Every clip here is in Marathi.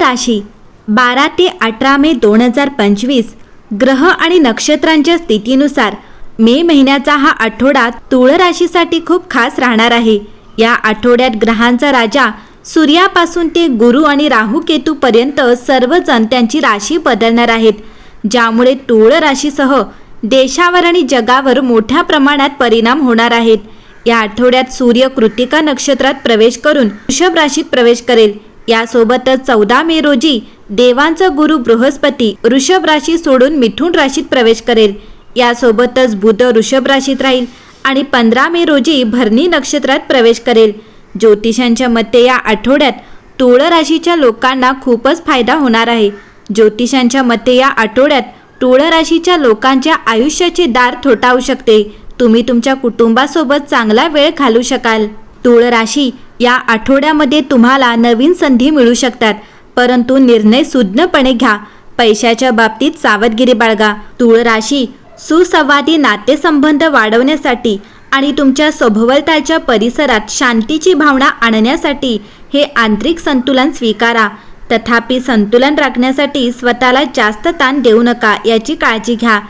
राशी बारा ते अठरा मे दोन हजार पंचवीस ग्रह आणि नक्षत्रांच्या स्थितीनुसार मे महिन्याचा हा आठवडा तुळ राशीसाठी खूप खास राहणार आहे. या आठवड्यात ग्रहांचा राजा सूर्यापासून ते गुरु आणि राहू केतूपर्यंत सर्वजण त्यांची राशी बदलणार आहेत. ज्यामुळे तुळ राशीसह देशावर आणि जगावर मोठ्या प्रमाणात परिणाम होणार आहेत. या आठवड्यात सूर्य कृतिका नक्षत्रात प्रवेश करून वृषभ राशीत प्रवेश करेल. यासोबतच चौदा मे रोजी देवांचा गुरु बृहस्पती वृषभ राशी सोडून मिथुन राशीत प्रवेश करेल. यासोबतच बुध वृषभ राशीत राहील आणि पंधरा मे रोजी भरणी नक्षत्रात प्रवेश करेल. ज्योतिषांच्या मते या आठवड्यात तुळ राशीच्या लोकांना खूपच फायदा होणार आहे. ज्योतिषांच्या मते या आठवड्यात तुळ राशीच्या लोकांच्या आयुष्याचे दार थोटावू शकते. तुम्ही तुमच्या कुटुंबासोबत चांगला वेळ घालू शकाल. तुळ राशी या आठवड्यामध्ये तुम्हाला नवीन संधी मिळू शकतात. परंतु निर्णय सुज्ञपणे घ्या. पैशाच्या बाबतीत सावधगिरी बाळगा. तुळ राशी सुसंवादी नातेसंबंध वाढवण्यासाठी आणि तुमच्या सभोवतालच्या परिसरात शांतीची भावना आणण्यासाठी हे आंतरिक संतुलन स्वीकारा. तथापि संतुलन राखण्यासाठी स्वतःला जास्त ताण देऊ नका याची काळजी घ्या.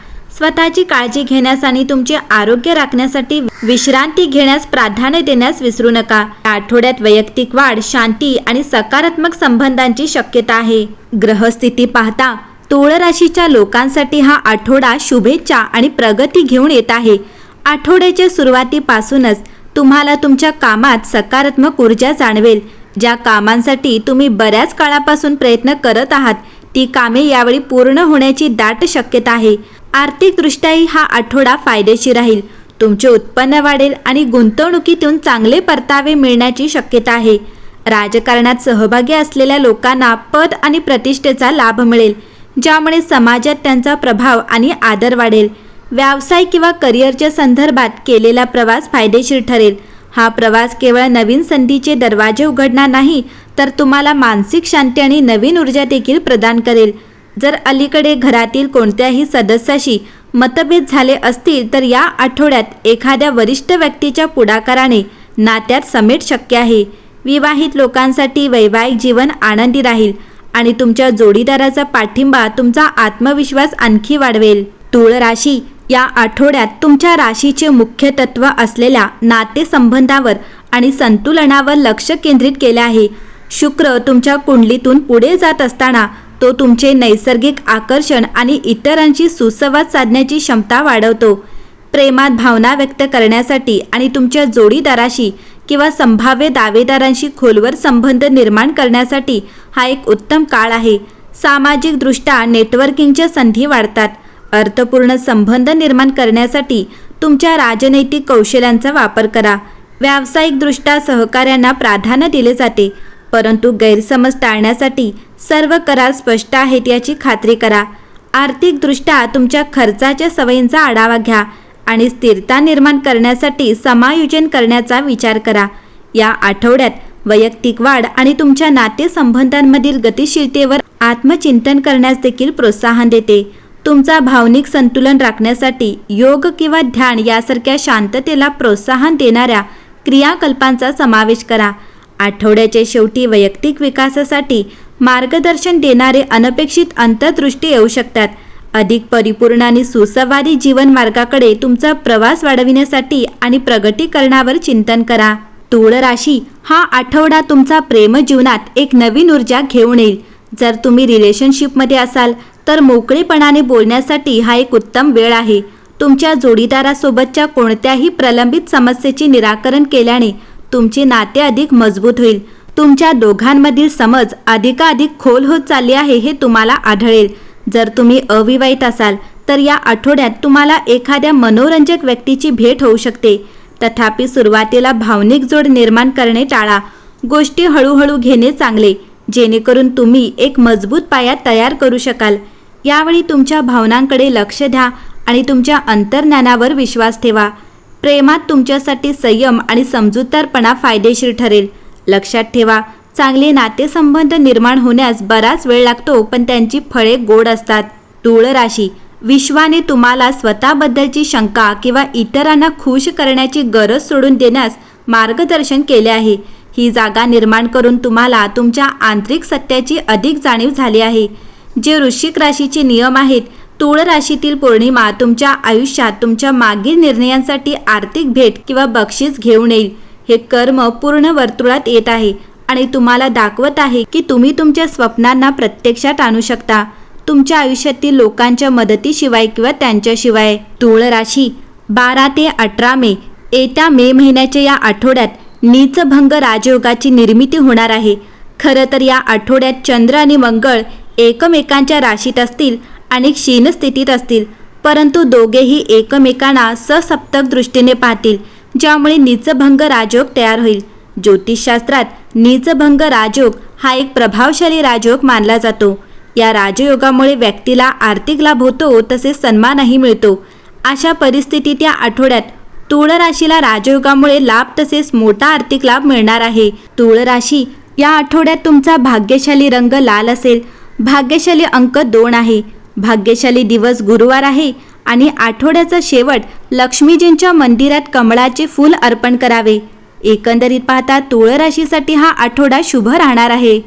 स्वतःची काळजी घेण्यास आणि तुमचे आरोग्य राखण्यासाठी विश्रांती घेण्यास प्राधान्य देण्यास विसरू नका. या आठवड्यात वैयक्तिक वाढ शांती आणि सकारात्मक संबंधांची शक्यता आहे. ग्रहस्थिती पाहता तुळ राशीच्या लोकांसाठी हा आठवडा शुभेच्छा आणि प्रगती घेऊन येत आहे. आठवड्याच्या सुरुवातीपासूनच तुम्हाला तुमच्या कामात सकारात्मक ऊर्जा जाणवेल. ज्या कामांसाठी तुम्ही बऱ्याच काळापासून प्रयत्न करत आहात ती कामे यावेळी पूर्ण होण्याची दाट शक्यता आहे. आर्थिकदृष्ट्याही हा आठवडा फायदेशीर राहील. तुमचे उत्पन्न वाढेल आणि गुंतवणुकीतून चांगले परतावे मिळण्याची शक्यता आहे. राजकारणात सहभागी असलेल्या लोकांना पद आणि प्रतिष्ठेचा लाभ मिळेल ज्यामुळे समाजात त्यांचा प्रभाव आणि आदर वाढेल. व्यवसाय किंवा करिअरच्या संदर्भात केलेला प्रवास फायदेशीर ठरेल. हा प्रवास केवळ नवीन संधीचे दरवाजे उघडणार नाही तर तुम्हाला मानसिक शांती आणि नवीन ऊर्जा देखील प्रदान करेल. जर अलीकडे घरातील कोणत्याही सदस्याशी मतभेद झाले असतील तर या आठवड्यात एखाद्या वरिष्ठ व्यक्तीच्या पुढाकाराने नात्यात समेट शक्य आहे. विवाहित लोकांसाठी वैवाहिक जीवन आनंदी राहील आणि तुमच्या जोडीदाराचा पाठिंबा तुमचा आत्मविश्वास आणखी वाढवेल. तुळ राशी या आठवड्यात तुमच्या राशीचे मुख्य तत्व असलेल्या नातेसंबंधावर आणि संतुलनावर लक्ष केंद्रित केले आहे. शुक्र तुमच्या कुंडलीतून पुढे जात असताना तो तुमचे नैसर्गिक आकर्षण आणि इतरांशी सुसंवाद साधण्याची क्षमता वाढवतो. प्रेमात भावना व्यक्त करण्यासाठी आणि तुमच्या जोडीदाराशी किंवा संभाव्य दावेदारांशी खोलवर संबंध निर्माण करण्यासाठी हा एक उत्तम काळ आहे. सामाजिकदृष्ट्या नेटवर्किंगच्या संधी वाढतात. अर्थपूर्ण संबंध निर्माण करण्यासाठी तुमच्या राजनैतिक कौशल्यांचा वापर करा. व्यावसायिकदृष्ट्या सहकार्यांना प्राधान्य दिले जाते. परंतु गैरसमज टाळण्यासाठी सर्व करार स्पष्ट आहेत याची खात्री करा. आर्थिकदृष्ट्या तुमच्या खर्चाच्या सवयींचा आढावा घ्या आणि स्थिरता निर्माण करण्यासाठी समायोजन करण्याचा विचार करा. या आठवड्यात वैयक्तिक वाढ आणि तुमच्या नातेसंबंधांमधील गतिशीलतेवर आत्मचिंतन करण्यास देखील प्रोत्साहन देते. तुमचा भावनिक संतुलन राखण्यासाठी योग किंवा ध्यान यासारख्या शांततेला प्रोत्साहन देणाऱ्या क्रियाकल्पांचा समावेश करा. आठवड्याच्या शेवटी वैयक्तिक विकासासाठी मार्गदर्शन देणारे अनपेक्षित अंतर्दृष्टी येऊ शकतात. अधिक परिपूर्ण आणि सुसंवादी जीवन मार्गाकडे तुमचा प्रवास वाढविण्यासाठी आणि प्रगतीकरणावर चिंतन करा. तुळ राशी हा आठवडा तुमचा प्रेम जीवनात एक नवीन ऊर्जा घेऊन येईल. जर तुम्ही रिलेशनशिपमध्ये असाल तर मोकळेपणाने बोलण्यासाठी हा एक उत्तम वेळ आहे. तुमच्या जोडीदारासोबतच्या कोणत्याही प्रलंबित समस्येचे निराकरण केल्याने तुमचे नाते अधिक मजबूत होईल. तुमच्या दोघांमधील समज अधिकाधिक खोल होत चालली आहे हे तुम्हाला आढळेल. जर तुम्ही अविवाहित असाल तर या आठवड्यात तुम्हाला एखाद्या मनोरंजक व्यक्तीची भेट होऊ शकते. तथापि सुरुवातीला भावनिक जोड निर्माण करणे टाळा. गोष्टी हळूहळू घेणे चांगले जेणेकरून तुम्ही एक मजबूत पाया तयार करू शकाल. यावेळी तुमच्या भावनांकडे लक्ष द्या आणि तुमच्या अंतर्ज्ञानावर विश्वास ठेवा. प्रेमात तुमच्यासाठी संयम आणि समजूतदारपणा फायदेशीर ठरेल. लक्षात ठेवा. चांगले नातेसंबंध निर्माण होण्यास बराच वेळ लागतो पण त्यांची फळे गोड असतात. तुळ राशी. विश्वाने तुम्हाला स्वतःबद्दलची शंका किंवा इतरांना खुश करण्याची गरज सोडून देण्यास मार्गदर्शन केले आहे. ही जागा निर्माण करून तुम्हाला तुमच्या आंतरिक सत्याची अधिक जाणीव झाली आहे. जे वृश्चिक राशीचे नियम आहेत तुळ राशीतील पौर्णिमा तुमच्या आयुष्यात तुमच्या मागील निर्णयांसाठी आर्थिक भेट किंवा बक्षीस घेऊन येईल. हे कर्म पूर्ण वर्तुळात येत आहे आणि तुम्हाला दाखवत आहे की तुम्ही तुमच्या स्वप्नांना प्रत्यक्षात आणू शकता. तुमच्या आयुष्यातील लोकांच्या मदतीशिवाय किंवा त्यांच्याशिवाय. तुळ राशी बारा ते अठरा मे. येत्या मे महिन्याच्या या आठवड्यात नीचभंग राजयोगाची निर्मिती होणार आहे. खरं तर या आठवड्यात चंद्र आणि मंगळ एकमेकांच्या राशीत असतील आणि क्षीण स्थितीत असतील परंतु दोघेही एकमेकांना ससप्तक दृष्टीने पाहतील. ज्यामुळे नीचभंग राजयोग तयार होईल. ज्योतिषशास्त्रात नीचभंग राजयोग हा एक प्रभावशाली राजयोग मानला जातो. या राजयोगामुळे व्यक्तीला आर्थिक लाभ होतो तसेच सन्मानही मिळतो. अशा परिस्थितीत या आठवड्यात तुळराशीला राजयोगामुळे लाभ तसेच मोठा आर्थिक लाभ मिळणार आहे. तुळराशी या आठवड्यात तुमचा भाग्यशाली रंग लाल असेल. भाग्यशाली अंक दोन आहे. भाग्यशाली दिवस गुरुवार आहे. आणि आठवड्याचा शेवट लक्ष्मीजींच्या मंदिरात कमळाचे फूल अर्पण करावे. एकंदरीत पाहता तूळ राशीसाठी हा आठवडा शुभ राहणार आहे.